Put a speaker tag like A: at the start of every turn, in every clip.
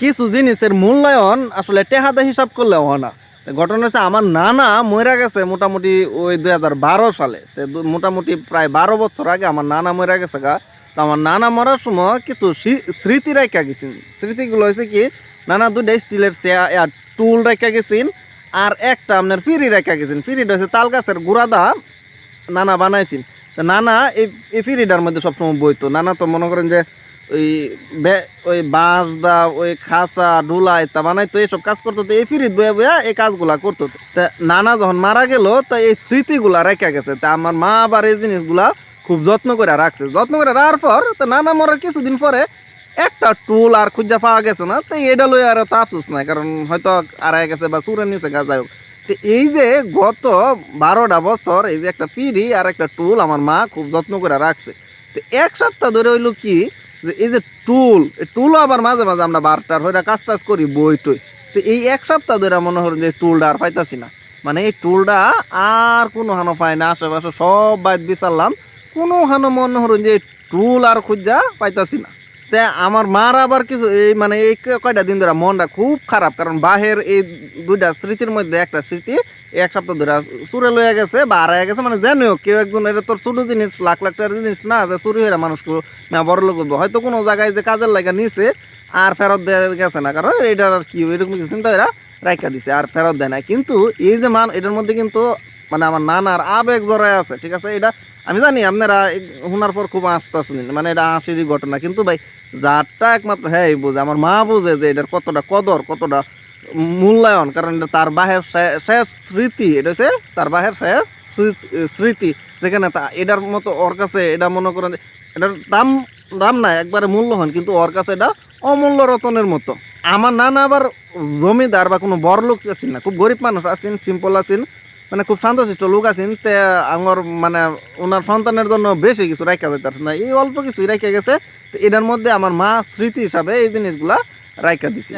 A: কিছু জিনিসের মূল্যায়ন আসলে টেহাদা হিসাব করলে হয় না। ঘটনা হচ্ছে আমার নানা মরে গেছে মোটামুটি ওই দুই হাজার বারো সালে। মোটামুটি প্রায় বারো বছর আগে আমার নানা মরে গেছে গা। তো আমার নানা মরার সময় কিছু স্মৃ- স্মৃতি রেখা গেছেন। স্মৃতিগুলো হয়েছে কি, নানা দুইটা স্টিলের চেয়ার টুল রেখা গেছেন, আর একটা আপনার ফিরি রেখা গেছেন। ফিরিটা হচ্ছে তাল গাছের গুড়াদা নানা বানাইছেন। নানা এই এই ফিরিটার মধ্যে সবসময় বইতো। নানা তো মনে করেন যে ওই ওই বাঁশ দা ওই খাসা ডুলা ইত্যাদি বানাইতো এইসব কাজ করতো, তো এই ফিরিত বয়ে বয়ে এই কাজগুলা করতো। তা নানা যখন মারা গেল, তা এই স্মৃতিগুলা রেখে গেছে। তা আমার মা আবার এই জিনিসগুলা খুব যত্ন করে রাখছে। যত্ন করে রাখার পর, তো নানা মরার কিছুদিন পরে একটা টুল আর খুঁজা পাওয়া গেছে না, তো এটা লই আর তো আফসোস নাই, কারণ হয়তো আড়াই গেছে বা চুরের নিচে গা যাই হোক। তো এই যে গত বারোটা বছর এই যে একটা পিড়ি আর একটা টুল আমার মা খুব যত্ন করে রাখছে। তো এক সপ্তাহ ধরে হইল কি যে এই যে টুল টুলও আবার মাঝে মাঝে আমরা বারটার হয়ে কাজ টাজ করি, বই টই। তো এই এক সপ্তাহ ধরে মনে হয় যে টুলটা আর পাইতাছি না। মানে এই টুলটা আর কোনো হানো পাই না, আশেপাশে সব বাইত বিচারলাম কোনো হানো মনে হল যে টুল আর খুঁজা পাইতাছি না। তে আমার মার আবার কিছু এই মানে এই কয়টা দিন ধরে মনটা খুব খারাপ, কারণ বাহের এই দুইটা স্মৃতির মধ্যে একটা স্মৃতি এক সপ্তাহ ধরে চুরে লইয়া গেছে বা হারাইয়া গেছে মানে জানিও কেউ একজন এটা তোর ছোট জিনিস, লাখ লাখ টাকার জিনিস না, যে চুরি হয়ে মানুষকে না বড় লোক হয়তো কোনো জায়গায় যে কাজের লাগা নিছে, আর ফেরত দেওয়া গেছে না, কারণ এটা আর কি এরকম কিছু চিন্তা এরা রাইখা দিছে, আর ফেরত দেয় না কিন্তু এই যে মান, এটার মধ্যে কিন্তু মানে আমার নানার আবেগ জড়ায় আছে, ঠিক আছে? এটা আমি জানি, আপনারা শোনার পর খুব আস্তে শুনেন মানে এটা হাসিরই ঘটনা। কিন্তু ভাই যারটা একমাত্র হ্যাঁ বুঝে, আমার মা বুঝে যে এটার কতটা কদর, কতটা মূল্যায়ন, কারণ এটা তার বাহের শেষ স্মৃতি, এটা হচ্ছে তার বাহের শেষ স্মৃতি- যেখানে তা, এটার মতো ওর কাছে এটা মনে করেন এটার দাম দাম নাই, একবারে মূল্যহীন, কিন্তু ওর কাছে এটা অমূল্য রতনের মতো। আমার নানা আবার জমিদার বা কোনো বড় লোক আছেন না, খুব গরিব মানুষ আছেন সিম্পল আছেন মানে খুব শান্তশিষ্ট লোক আছেন তে আমার মানে ওনার সন্তানের জন্য বেশি কিছু রাখা যাইতেছে না। এই অল্প কিছুই রেখে গেছে তো এটার মধ্যে আমার মা স্মৃতি হিসাবে এই জিনিসগুলা রাইখা দিছে।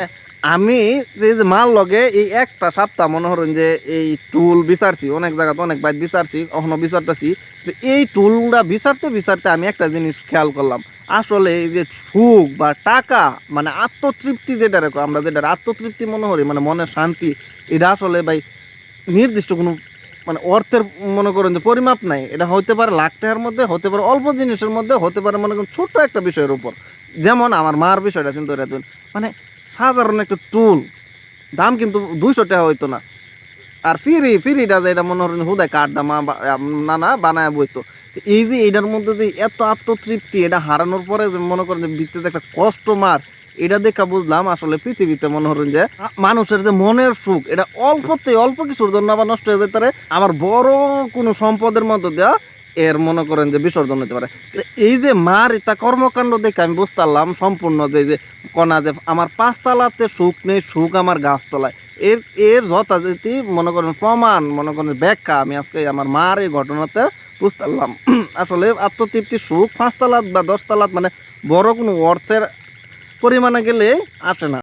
A: আমি যে যে মাল লগে এই একটা সপ্তাহ মনে হরেন যে এই টুল বিচারছি অনেক জায়গাতে অনেক বাইত বিচারছি কখনো বিচারতেছি যে এই টুলটা বিচারতে বিচারতে আমি একটা জিনিস খেয়াল করলাম। আসলে এই যে সুখ বা টাকা মানে আত্মতৃপ্তি যেটা রেখো আমরা যেটা আত্মতৃপ্তি মনে করি মানে মনের শান্তি এটা আসলে ভাই নির্দিষ্ট কোনো মানে অর্থের মনে করেন যে পরিমাপ নাই। এটা হতে পারে লাখ টাকার মধ্যে, হতে পারে অল্প জিনিসের মধ্যে, হতে পারে মনে করেন ছোট্ট একটা বিষয়ের উপর। যেমন আমার মার বিষয়টা চিন্তা তুই মানে সাধারণ একটা টুল, দাম কিন্তু দুইশো টাকা হইতো না। আর ফিরি, ফিরিটা যে এটা মনে করেন হুদায় কাঠ দামা না না, বানায় বইতো। এই যে এটার মধ্যে যে এত আত্মতৃপ্তি, এটা হারানোর পরে যে মনে করেন যে ভিত্তিতে একটা কষ্ট মার এটা দেখা বুঝলাম, আসলে পৃথিবীতে মনে করেন যে মানুষের যে মনের সুখ, এটা অল্পতে অল্প কিছুর জন্য আবার নষ্ট হয়ে যেতে পারে। আবার বড় কোনো সম্পদের মধ্যে দেওয়া এর মনে করেন যে বিসর্জন হতে পারে। এই যে মার তা কর্মকাণ্ড দেখে আমি বুঝতে পারলাম সম্পূর্ণ যে যে কণা যে, আমার পাঁচতলাতে সুখ নেই, সুখ আমার গাছতলায়। এর এর যথাযথি মনে করেন প্রমাণ, মনে করেন ব্যাখ্যা আমি আজকে আমার মার এই ঘটনাতে বুঝতে পারলাম আসলে আত্মতৃপ্তি, সুখ পাঁচতলাত বা দশতলাত মানে বড় কোনো অর্থের পরিমাণে গেলে আসে না।